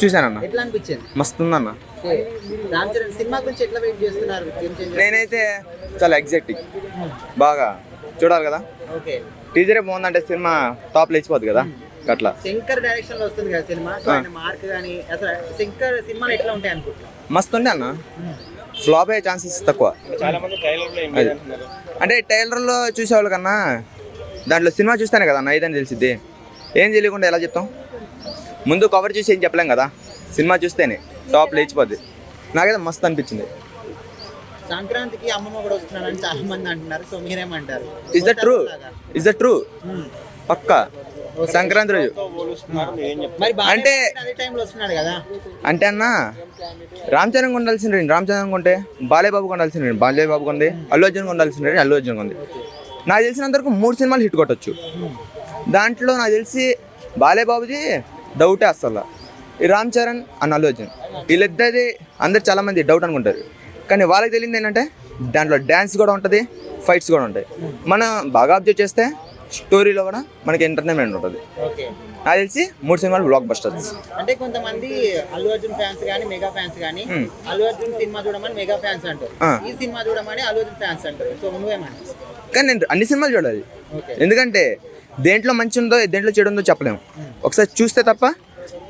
Teaser అనిపించింది మస్తు ఉందన్న సినిమా నేనైతే చాలా ఎగ్జైటింగ్ బాగా చూడాలి కదా. ఓకే. టీజరే బాగుందంటే సినిమా టాప్ లేచిపోద్ది కదా. అట్లా. శంకర్ డైరెక్షన్లో వస్తుంది కదా సినిమా. మార్క్ కానీ అసలు శంకర్ సినిమాలు ఎట్లా ఉంటాయి అనుకుంటున్నా మస్తు ఉండే అన్న. ఫ్లాప్ అయ్యే ఛాన్సెస్ తక్కువ. అంటే టైలర్లో చూసేవాళ్ళ కన్నా దాంట్లో సినిమా చూస్తేనే కదా అన్న ఏదని తెలిసిద్ది. ఏం తెలియకుండా ఎలా చెప్తాం? ముందు కవర్ చూసి ఏం చెప్పలేం కదా? సినిమా చూస్తేనే టాప్ లేచిపోద్ది. నాకైతే మస్తు అనిపించింది. సంక్రాంతికి అమ్మమ్మ కూడా వస్తున్నాడని చాలా మంది అంటున్నారు సో మీరేమంటారు? Is the true is the true Hmm. పక్కా. సంక్రాంతి రోజు. అంటే- కదా? అంటే అన్న రామ్ చరణ్ ఉండాల్సిన రండి రామ్ చరణ్ కొంటే బాలయ్య బాబు ఉండాల్సిన రండి బాలయ్య బాబు కొంది అల్లు అర్జున్ ఉండాల్సిన రండి అల్లు అర్జున్ ఉంది నాకు తెలిసినంత వరకు మూడు సినిమాలు హిట్ కొట్టచ్చు. దాంట్లో నాకు తెలిసి బాలయ్య బాబుది డౌటే అసలు ఈ రామ్ చరణ్ అన్న అల్లు అర్జున్ వీళ్ళిద్దరిది అందరు చాలా మంది డౌట్ అనుకుంటారు. కానీ వాళ్ళకి తెలియదు ఏంటంటే దాంట్లో డ్యాన్స్ కూడా ఉంటుంది ఫైట్స్ కూడా ఉంటాయి. మనం బాగా అబ్జర్వ్ చేస్తే స్టోరీలో కూడా మనకి ఎంటర్టైన్మెంట్ ఉంటుంది. నాకు తెలిసి మూడు సినిమాలు బ్లాక్ బస్టర్స్ అంటే కొంతమంది అల్లు అర్జున్ ఫ్యాన్స్ కానీ మెగా ఫ్యాన్స్ కానీ. అల్లు అర్జున్ సినిమా చూడమని మెగా ఫ్యాన్స్ అంటారు. ఈ సినిమా చూడమని అల్లు అర్జున్ ఫ్యాన్స్ అంటారు. సో నువ్వేమంటావు కానీ నేను అన్ని సినిమాలు చూడాలి. ఎందుకంటే దేంట్లో మంచి ఉందో దేంట్లో చెడు ఉందో చెప్పలేము. ఒకసారి చూస్తే తప్ప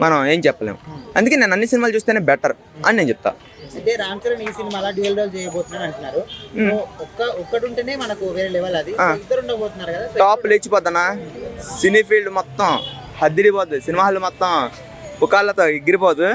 మనం ఏం చెప్పలేము. అందుకే నేను అన్ని సినిమాలు చూస్తేనే బెటర్ అని నేను చెప్తా. అయితే రామ్ చరణ్ ఈ సినిమా అలా డ్యూయల్ రోల్ చేయబోతున్నాడు అంటున్నారు. సో ఒక్క ఒక్కటి ఉంటేనే మనకు వేరే లెవెల్ అది. ఆ. సో ఇద్దరు ఉండబోతున్నారు కదా సో టాప్ లేచిపోద్దనా సినీ ఫీల్డ్ మొత్తం హద్దిరిపోద్ది సినిమా హాల్ మొత్తం పుకాళ్ళతో ఎగిరిపోదు.